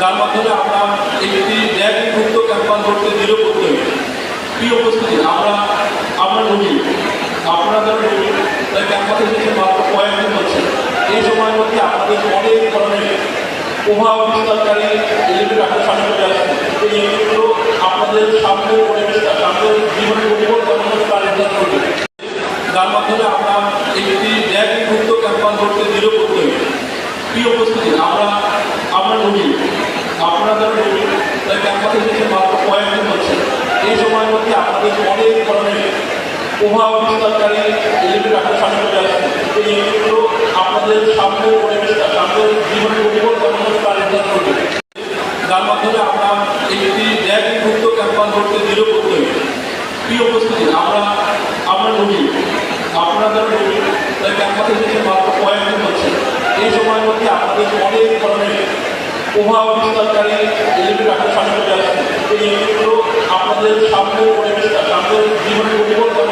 যার মাধ্যমে আমরা একটি র্যাগ মুক্ত ক্যাম্পাস করতে দৃঢ় করতে হবে। প্রিয় উপস্থিতি আমরা আমরা আপনারা যারা নবী তাই ক্যাম্পাসে এসেছে মাত্র কয়েকদিন হচ্ছে। এই সময়ের মধ্যে আমাদের অনেক ধরনের প্রভাব বিস্তারকারী এলিমেন্ট আপনার সামনে চলে আসছে। এই এলিমেন্টগুলো আপনাদের সামনের পরিবেশটা, সামনের জীবনের কেমন তার নির্ধারণ করবে যার মাধ্যমে আমরা একটি র্যাগ মুক্ত ক্যাম্পাস করতে দৃঢ় করতে হবে। প্রিয় উপস্থিতি আমরা নবী আপনারা যারা নবী তাই ক্যাম্পাসে এসেছে মাত্র কয়েকদিন হচ্ছে এই সময়ের মধ্যে আপনাদের অনেক ধরনের প্রভাব বিস্তারকারী এলিমেন্ট আপনার সামনে চলে আসছে এই এলিমেন্টগুলো আপনাদের সামনের পরিবেশটা সামনের জীবনের উপর কেমন তার নির্ধারণ করবে যার মাধ্যমে আমরা একটি র্যাগ মুক্ত ক্যাম্পাস করতে দৃঢ় করতে হবে প্রিয় উপস্থিতি আমরা আমরা নবী, আপনারা নবী, তাই ক্যাম্পাসে এসেছে মাত্র কয়েকদিন হচ্ছে। এই সময়ের মধ্যে আপনাদের অনেক ধরনের প্রভাব বিস্তারকারী এলিমেন্ট আপনার সামনে চলে আসছে এই আমাদের সামনের পরিবেশটা সামনের জীবনের পরিবর্তন